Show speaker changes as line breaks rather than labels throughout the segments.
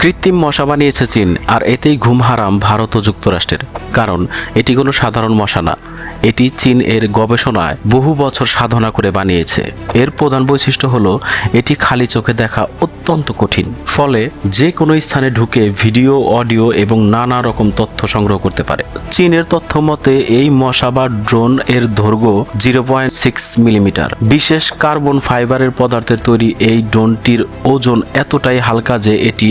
কৃত্রিম মশা বানিয়েছে চীন, আর এতেই ঘুম হারাম ভারত ও যুক্তরাষ্ট্রের। কারণ, এটি কোনো সাধারণ মশা না। এটি চীন এর গবেষণায় বহু বছর সাধনা করে বানিয়েছে। এর প্রধান বৈশিষ্ট্য হলো, এটি খালি চোখে দেখা অত্যন্ত কঠিন। ফলে যে কোনো স্থানে ঢুকে ভিডিও, অডিও এবং নানা রকম তথ্য সংগ্রহ করতে পারে। চীনের তথ্য মতে, এই মশা বা ড্রোন এর দৈর্ঘ্য জিরো পয়েন্ট সিক্স মিলিমিটার। বিশেষ কার্বন ফাইবারের পদার্থের তৈরি এই ড্রোনটির ওজন এতটাই হালকা যে এটি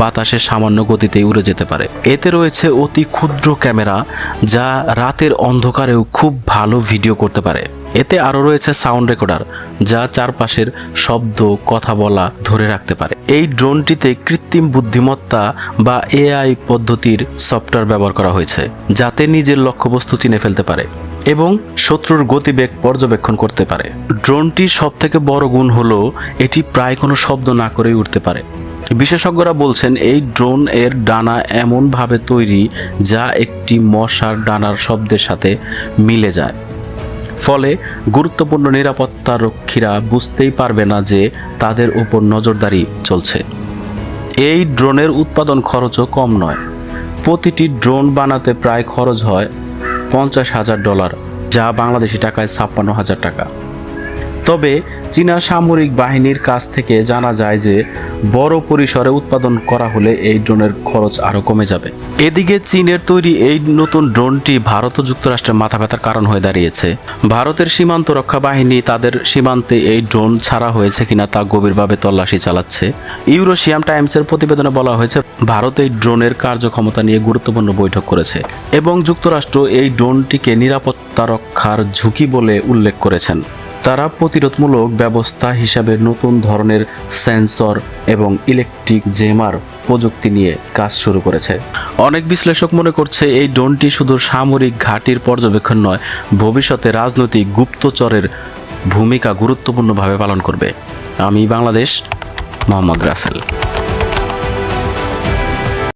বাতাসে সামান্য গতিতে উড়ে যেতে পারে। এতে রয়েছে অতি ক্ষুদ্র ক্যামেরা, যা রাতের অন্ধকারেও খুব ভালো ভিডিও করতে পারে। এতে আরও রয়েছে সাউন্ড রেকর্ডার, যা চারপাশের শব্দ, কথা বলা ধরে রাখতে পারে। এই ড্রোনটিতে কৃত্রিম বুদ্ধিমত্তা বা এআই পদ্ধতির সফটওয়্যার ব্যবহার করা হয়েছে, যাতে নিজের লক্ষ্যবস্তু চিনে ফেলতে পারে এবং শত্রুর গতিবেগ পর্যবেক্ষণ করতে পারে। ড্রোনটির সব থেকে বড় গুণ হলো, এটি প্রায় কোনো শব্দ না করেই উঠতে পারে। বিশেষজ্ঞরা বলছেন, এই ড্রোন এর ডানা এমনভাবে তৈরি যা একটি মশার ডানার শব্দের সাথে মিলে যায়। ফলে গুরুত্বপূর্ণ নিরাপত্তা রক্ষীরা বুঝতেই পারবে না যে তাদের উপর নজরদারি চলছে। এই ড্রোনের উৎপাদন খরচও কম নয়। প্রতিটি ড্রোন বানাতে প্রায় খরচ হয় পঞ্চাশ হাজার ডলার, যা বাংলাদেশি টাকায় ছাপ্পান্ন হাজার টাকা। তবে চীনা সামরিক বাহিনীর কাছ থেকে জানা যায় যে বড় পরিসরে উৎপাদন করা হলে এই ড্রোনের খরচ আরও কমে যাবে। এদিকে চীনের তৈরি এই নতুন ড্রোনটি ভারত ও যুক্তরাষ্ট্রের মাথা ব্যথার কারণ হয়ে দাঁড়িয়েছে। ভারতের সীমান্ত রক্ষা বাহিনী তাদের সীমান্তে এই ড্রোন ছাড়া হয়েছে কিনা তা গভীরভাবে তল্লাশি চালাচ্ছে। ইউরোশিয়াম টাইমসের প্রতিবেদনে বলা হয়েছে, ভারত এই ড্রোনের কার্যক্ষমতা নিয়ে গুরুত্বপূর্ণ বৈঠক করেছে এবং যুক্তরাষ্ট্র এই ড্রোনটিকে নিরাপত্তা রক্ষার ঝুঁকি বলে উল্লেখ করেছেন। তারা প্রতিরোধমূলক ব্যবস্থা হিসাবে নতুন ধরনের সেন্সর এবং ইলেকট্রিক জেমার প্রযুক্তি নিয়ে কাজ শুরু করেছে। অনেক বিশ্লেষক মনে করছে এই ড্রোনটি শুধু সামরিক ঘাটির পর্যবেক্ষণ নয়, ভবিষ্যতে রাজনৈতিক গুপ্তচরের ভূমিকা গুরুত্বপূর্ণভাবে পালন করবে। আমি বাংলাদেশ, মোহাম্মদ রাসেল।